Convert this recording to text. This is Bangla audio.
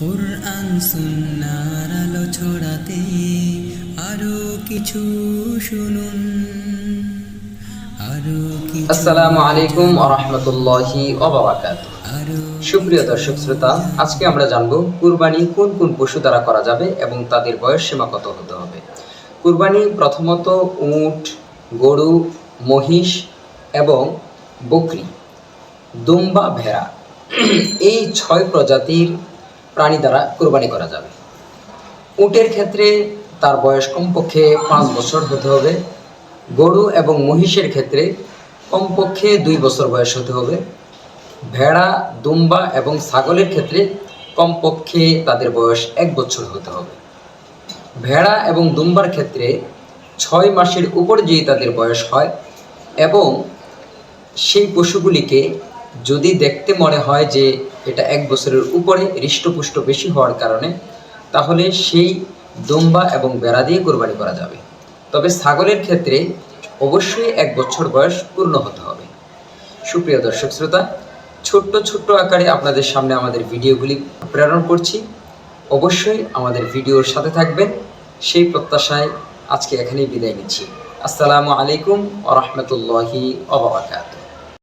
কোরআন সুন্নার আলো ছড়াতে আরও কিছু শুনুন। আসসালামু আলাইকুম রহমতুল্লাহি ওবারাকাত আরও সুপ্রিয় দর্শক শ্রোতা আজকে আমরা জানব কুরবানি কোন কোন পশু দ্বারা করা যাবে এবং তাদের বয়স সীমা কত হতে হবে। কুরবানি প্রথমত উট গরু মহিষ এবং বকরি দুম্বা ভেড়া। এই ছয় প্রজাতির প্রাণী দ্বারা কুরবানি করা যাবে। উটের ক্ষেত্রে তার বয়স কমপক্ষে পাঁচ বছর হতে হবে। গরু এবং মহিষের ক্ষেত্রে কমপক্ষে দুই বছর বয়স হতে হবে। ভেড়া, দুম্বা এবং ছাগলের ক্ষেত্রে কমপক্ষে তাদের বয়স এক বছর হতে হবে। ভেড়া এবং দুম্বার ক্ষেত্রে ছয় মাসের উপর যেই তাদের বয়স হয় এবং সেই পশুগুলিকে যদি দেখতে মনে হয় যে এটা এক বছরের উপরে হৃষ্টপুষ্ট বেশি হওয়ার কারণে, তাহলে সেই দুম্বা এবং বেড়া দিয়ে কোরবানি করা যাবে। তবে ছাগলের ক্ষেত্রে অবশ্যই এক বছর বয়স পূর্ণ হতে হবে। সুপ্রিয় দর্শক শ্রোতা, ছোট্ট ছোট্ট আকারে আপনাদের সামনে আমাদের ভিডিওগুলি প্রেরণ করছি। অবশ্যই আমাদের ভিডিওর সাথে থাকবেন। সেই প্রত্যাশায় আজকে এখানেই বিদায় নিচ্ছি। আসসালামু আলাইকুম আ রহমতুল্লাহি